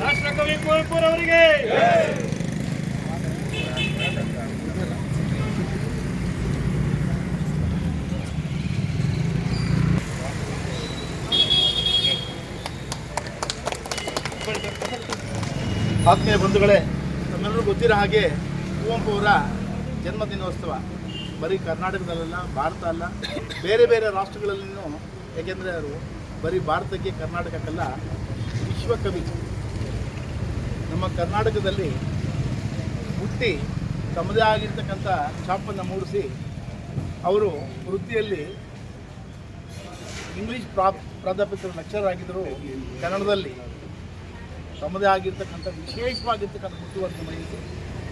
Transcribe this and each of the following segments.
ರಾಷ್ಟ್ರಕವಿ ಕುವೆಂಪುರವರಿಗೆ ಆತ್ಮೀಯ ಬಂಧುಗಳೇ ನಮ್ಮೆಲ್ಲರೂ ಗೊತ್ತಿರೋ ಹಾಗೆ ಕುವೆಂಪು ಅವರ ಜನ್ಮದಿನೋತ್ಸವ. ಬರೀ ಕರ್ನಾಟಕದಲ್ಲ ಭಾರತ ಅಲ್ಲ, ಬೇರೆ ಬೇರೆ ರಾಷ್ಟ್ರಗಳಲ್ಲಿನೂ, ಏಕೆಂದರೆ ಅವರು ಬರೀ ಭಾರತಕ್ಕೆ ಕರ್ನಾಟಕಕ್ಕಲ್ಲ ವಿಶ್ವಕವಿ ನಮ್ಮ ಕರ್ನಾಟಕದಲ್ಲಿ ಹುಟ್ಟಿ ತಮ್ಮದೇ ಆಗಿರ್ತಕ್ಕಂಥ ಛಾಪನ್ನು ಮೂಡಿಸಿ ಅವರು ವೃತ್ತಿಯಲ್ಲಿ ಇಂಗ್ಲೀಷ್ ಪ್ರಾ, ಪ್ರಾಧ್ಯಾಪಕರು ಲೆಕ್ಚರ್ ಆಗಿದ್ದರು ಕನ್ನಡದಲ್ಲಿ ತಮ್ಮದೇ ಆಗಿರ್ತಕ್ಕಂಥ ವಿಶೇಷವಾಗಿರ್ತಕ್ಕಂಥ ಮುತ್ತುವರ್ಗ ವಹಿಸಿ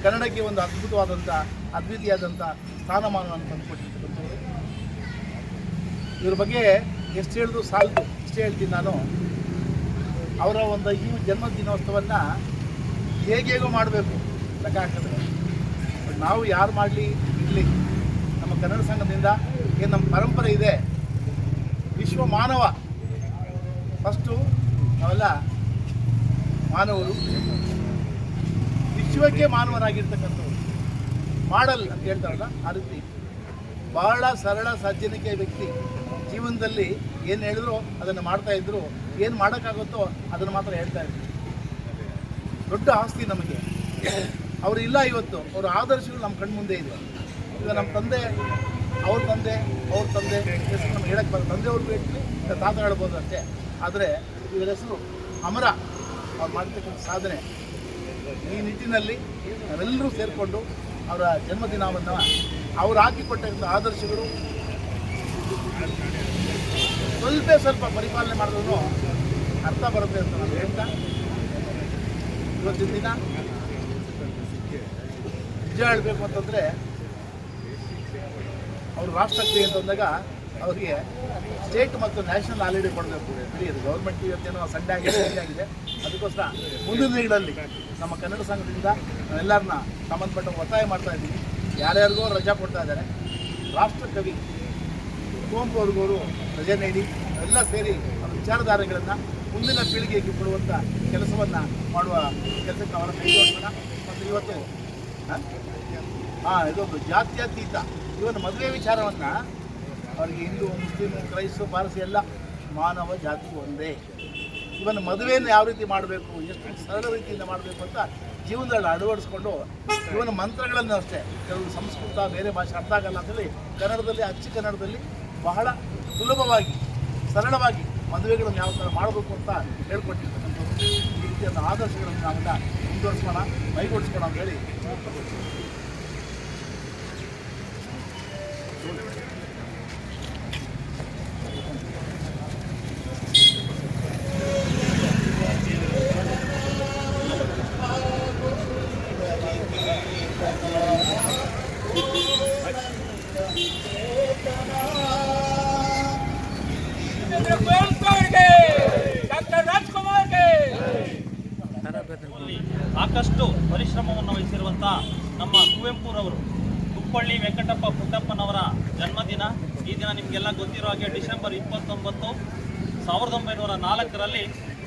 ಕನ್ನಡಕ್ಕೆ ಒಂದು ಅದ್ಭುತವಾದಂಥ ಅದ್ವಿತೀಯಾದಂಥ ಸ್ಥಾನಮಾನವನ್ನು ತಂದುಕೊಟ್ಟಿರ್ತಕ್ಕಂಥವ್ರು. ಇವ್ರ ಬಗ್ಗೆ ಎಷ್ಟು ಹೇಳಿದ್ರು ಸಾಲದು, ಇಷ್ಟೇ ಹೇಳ್ತೀನಿ ನಾನು. ಅವರ ಒಂದು ಈ ಜನ್ಮ ದಿನೋತ್ಸವವನ್ನು ಹೇಗೇಗೋ ಮಾಡಬೇಕು ಲೆಕ್ಕ ಹಾಕಿದ್ರೆ ನಾವು ಯಾರು ಮಾಡಲಿ, ಇರಲಿ. ನಮ್ಮ ಕನ್ನಡ ಸಂಘದಿಂದ ಏನು ನಮ್ಮ ಪರಂಪರೆ ಇದೆ, ವಿಶ್ವ ಮಾನವ. ಫಸ್ಟು ನಾವೆಲ್ಲ ಮಾನವರು. ವಿಶ್ವಕ್ಕೆ ಮಾನವರಾಗಿರ್ತಕ್ಕಂಥವ್ರು. ಮಾಡಲ್ ಅಂತ ಹೇಳ್ತಾರಲ್ಲ, ಆ ರೀತಿ. ಬಹಳ ಸರಳ ಸಜ್ಜನಿಕೆಯ ವ್ಯಕ್ತಿ. ಜೀವನದಲ್ಲಿ ಏನು ಹೇಳಿದ್ರು, ಅದನ್ನು ಮಾಡ್ತಾ ಇದ್ರು, ಏನು ಮಾಡೋಕ್ಕಾಗುತ್ತೋ ಅದನ್ನು ಮಾತ್ರ ಹೇಳ್ತಾ ಇದ್ರು. ದೊಡ್ಡ ಆಸ್ತಿ ನಮಗೆ. ಅವರು ಇಲ್ಲ ಇವತ್ತು, ಅವರ ಆದರ್ಶಗಳು ನಮ್ಮ ಕಣ್ಮುಂದೆ ಇದೆ. ಈಗ ನಮ್ಮ ತಂದೆ, ಅವ್ರ ತಂದೆ ಅವ್ರ ತಂದೆ ಹೆಸರು ನಮ್ಗೆ ಹೇಳಕ್ಕೆ ಬರ ತಂದೆಯವ್ರಿಗೂ ಹೇಳ್ತೀವಿ ತಾತ ಹೇಳ್ಬೋದು ಅಷ್ಟೇ. ಆದರೆ ಇವರ ಹೆಸರು ಅಮರ. ಅವ್ರು ಮಾಡ್ತಕ್ಕಂಥ ಸಾಧನೆ. ಈ ನಿಟ್ಟಿನಲ್ಲಿ ನಾವೆಲ್ಲರೂ ಸೇರಿಕೊಂಡು ಅವರ ಜನ್ಮದಿನವನ್ನು ಅವ್ರು ಹಾಕಿಕೊಟ್ಟಂಥ ಆದರ್ಶಗಳು ಸ್ವಲ್ಪ ಸ್ವಲ್ಪ ಪರಿಪಾಲನೆ ಮಾಡಿದ್ರು ಅರ್ಥ ಬರುತ್ತೆ ಅಂತ ನಾನು ಹೇಳ್ತಾ ಇವತ್ತಿನ ದಿನ ನಿಜ ಹೇಳಬೇಕು ಅಂತಂದರೆ ಅವರು ರಾಷ್ಟ್ರಕ್ರಿಯೆ ಅಂತಂದಾಗ ಅವರಿಗೆ ಸ್ಟೇಟ್ ಮತ್ತು ನ್ಯಾಷನಲ್ ಹಾಲಿಡೇ ಕೊಡಬೇಕು. ತಿಳಿಯೋದು ಗೌರ್ಮೆಂಟ್ ಇವತ್ತೇನೋ ಸಂಡೆ ಆಗಿದೆ ಸಂಡೆ ಆಗಿದೆ. ಅದಕ್ಕೋಸ್ಕರ ಮುಂದಿನ ದಿನಗಳಲ್ಲಿ ನಮ್ಮ ಕನ್ನಡ ಸಂಘದಿಂದ ನಾವೆಲ್ಲರನ್ನ ಸಂಬಂಧಪಟ್ಟ ಒತ್ತಾಯ ಮಾಡ್ತಾ ಇದ್ದೀವಿ. ಯಾರ್ಯಾರಿಗೋ ರಜಾ ಕೊಡ್ತಾ ಇದ್ದಾರೆ. ರಾಷ್ಟ್ರಕವಿ ಕುವೆಂಪು ಅವ್ರಿಗವರು ರಜೆ ನೀಡಿ ಎಲ್ಲ ಸೇರಿ ಅವರ ವಿಚಾರಧಾರೆಗಳನ್ನು ಮುಂದಿನ ಪೀಳಿಗೆಗೆ ಕೊಡುವಂಥ ಕೆಲಸವನ್ನು ಮಾಡುವ ಕೆಲಸಕ್ಕೆ ಅವರ ಕೈಗೊಳ್ಳೋಣ ಮತ್ತು ಇವತ್ತು, ಹಾಂ? ಇದೊಂದು ಜಾತ್ಯತೀತ. ಇವನ ಮದುವೆ ವಿಚಾರವನ್ನು ಅವರಿಗೆ ಹಿಂದೂ, ಮುಸ್ಲಿಮ್, ಕ್ರೈಸ್ತ, ಪಾರಸಿ ಎಲ್ಲ ಮಾನವ ಜಾತಿ ಒಂದೇ. ಇವನ ಮದುವೆಯನ್ನು ಯಾವ ರೀತಿ ಮಾಡಬೇಕು, ಎಷ್ಟು ಸರಳ ರೀತಿಯಿಂದ ಮಾಡಬೇಕು ಅಂತ ಜೀವನದಲ್ಲಿ ಅಳವಡಿಸ್ಕೊಂಡು ಇವನ ಮಂತ್ರಗಳನ್ನು ಅಷ್ಟೇ, ಕೆಲವು ಸಂಸ್ಕೃತ ಬೇರೆ ಭಾಷೆ ಅರ್ಥ ಆಗಲ್ಲ ಅಂತೇಳಿ ಕನ್ನಡದಲ್ಲಿ, ಅಚ್ಚ ಕನ್ನಡದಲ್ಲಿ ಬಹಳ ಸುಲಭವಾಗಿ, ಸರಳವಾಗಿ ಮದುವೆಗಳನ್ನು ಯಾವ ಥರ ಮಾಡಬೇಕು ಅಂತ ಹೇಳ್ಕೊಟ್ಟಿರ್ತಕ್ಕಂಥದ್ದು. ಈ ರೀತಿಯಾದ ಆದರ್ಶಗಳನ್ನು ನಾವೆಲ್ಲ ಮುಂದುವರಿಸೋಣ ಮೈಗೂಡಿಸ್ಕೋಣ ಅಂತ ಹೇಳಿ ಕುವೆಂಪು ಅವರಿಗೆ ಡಾಕ್ಟರ್ ರಾಜ್ಕುಮಾರ್ಗೆ ಸಾಕಷ್ಟು ಪರಿಶ್ರಮವನ್ನು ವಹಿಸಿರುವಂಥ ನಮ್ಮ ಕುವೆಂಪುರವರು. ಕುಪ್ಪಳ್ಳಿ ವೆಂಕಟಪ್ಪ ಪುಟ್ಟಪ್ಪನವರ ಜನ್ಮದಿನ. ಈ ದಿನ ನಿಮಗೆಲ್ಲ ಗೊತ್ತಿರೋ ಹಾಗೆ ಡಿಸೆಂಬರ್ ಇಪ್ಪತ್ತೊಂಬತ್ತು ಸಾವಿರದ ಒಂಬೈನೂರ ನಾಲ್ಕರಲ್ಲಿ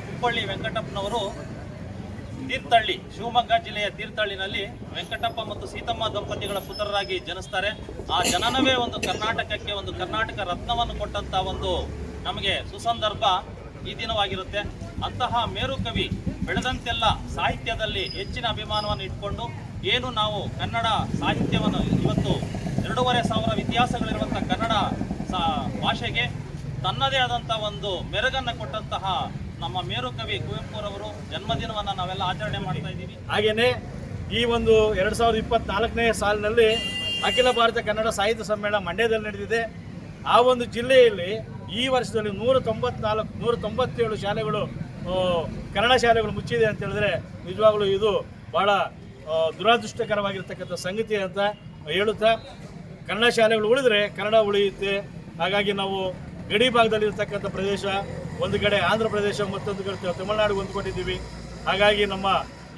ಕುಪ್ಪಳ್ಳಿ ವೆಂಕಟಪ್ಪನವರು ತೀರ್ಥಹಳ್ಳಿ, ಶಿವಮೊಗ್ಗ ಜಿಲ್ಲೆಯ ತೀರ್ಥಹಳ್ಳಿನಲ್ಲಿ ವೆಂಕಟಪ್ಪ ಮತ್ತು ಸೀತಮ್ಮ ದಂಪತಿಗಳ ಪುತ್ರರಾಗಿ ಜನಿಸ್ತಾರೆ. ಆ ಜನನವೇ ಒಂದು ಕರ್ನಾಟಕಕ್ಕೆ ಒಂದು ಕರ್ನಾಟಕ ರತ್ನವನ್ನು ಕೊಟ್ಟಂಥ ಒಂದು ನಮಗೆ ಸುಸಂದರ್ಭ. ಈ ದಿನವಾಗಿರುತ್ತೆ. ಅಂತಹ ಮೇರು ಕವಿ ಬೆಳೆದಂತೆಲ್ಲ ಸಾಹಿತ್ಯದಲ್ಲಿ ಹೆಚ್ಚಿನ ಅಭಿಮಾನವನ್ನು ಇಟ್ಕೊಂಡು ಏನು ನಾವು ಕನ್ನಡ ಸಾಹಿತ್ಯವನ್ನು ಇವತ್ತು ಎರಡೂವರೆ ಸಾವಿರ ಇತಿಹಾಸಗಳಿರುವಂಥ ಕನ್ನಡ ಭಾಷೆಗೆ ತನ್ನದೇ ಆದಂಥ ಒಂದು ಮೆರುಗನ್ನು ಕೊಟ್ಟಂತಹ ನಮ್ಮ ಮೇರು ಕವಿ ಕುವೆಂಪುರವರು ಜನ್ಮದಿನವನ್ನು ನಾವೆಲ್ಲ ಆಚರಣೆ ಮಾಡ್ತಾ ಇದ್ದೀವಿ. ಹಾಗೆಯೇ ಈ ಒಂದು ಎರಡು ಸಾವಿರದ ಇಪ್ಪತ್ನಾಲ್ಕನೇ ಸಾಲಿನಲ್ಲಿ ಅಖಿಲ ಭಾರತ ಕನ್ನಡ ಸಾಹಿತ್ಯ ಸಮ್ಮೇಳನ ಮಂಡ್ಯದಲ್ಲಿ ನಡೆದಿದೆ. ಆ ಒಂದು ಜಿಲ್ಲೆಯಲ್ಲಿ ಈ ವರ್ಷದಲ್ಲಿ ನೂರ ತೊಂಬತ್ನಾಲ್ಕು ನೂರ ತೊಂಬತ್ತೇಳು ಶಾಲೆಗಳು ಕನ್ನಡ ಶಾಲೆಗಳು ಮುಚ್ಚಿದೆ ಅಂತ ಹೇಳಿದ್ರೆ ನಿಜವಾಗ್ಲೂ ಇದು ಭಾಳ ದುರಾದೃಷ್ಟಕರವಾಗಿರ್ತಕ್ಕಂಥ ಸಂಗತಿ ಅಂತ ಹೇಳುತ್ತಾ, ಕನ್ನಡ ಶಾಲೆಗಳು ಉಳಿದ್ರೆ ಕನ್ನಡ ಉಳಿಯುತ್ತೆ. ಹಾಗಾಗಿ ನಾವು ಗಡಿ ಭಾಗದಲ್ಲಿ ಇರ್ತಕ್ಕಂಥ ಪ್ರದೇಶ, ಒಂದು ಕಡೆ ಆಂಧ್ರ ಪ್ರದೇಶ, ಮತ್ತೊಂದು ಕಡೆ ತಮಿಳುನಾಡು ಹೊಂದ್ಕೊಂಡಿದ್ದೀವಿ. ಹಾಗಾಗಿ ನಮ್ಮ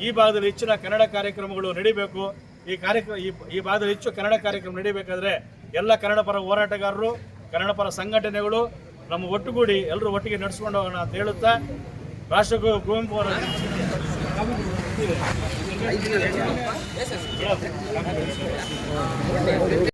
ಈ ಭಾಗದಲ್ಲಿ ಹೆಚ್ಚಿನ ಕನ್ನಡ ಕಾರ್ಯಕ್ರಮಗಳು ನಡಿಬೇಕು. ಈ ಕಾರ್ಯಕ್ರಮ ಈ ಈ ಭಾಗದಲ್ಲಿ ಹೆಚ್ಚು ಕನ್ನಡ ಕಾರ್ಯಕ್ರಮ ನಡಿಬೇಕಾದ್ರೆ ಎಲ್ಲ ಕನ್ನಡ ಪರ ಹೋರಾಟಗಾರರು, ಕನ್ನಡ ಪರ ಸಂಘಟನೆಗಳು ನಮ್ಮ ಒಟ್ಟುಗೂಡಿ ಎಲ್ಲರೂ ಒಟ್ಟಿಗೆ ನಡೆಸ್ಕೊಂಡು ಹೋಗೋಣ ಅಂತ ಹೇಳುತ್ತಾ ರಾಷ್ಟ್ರಗೂ ಕುವೆಂಪು ಅವರ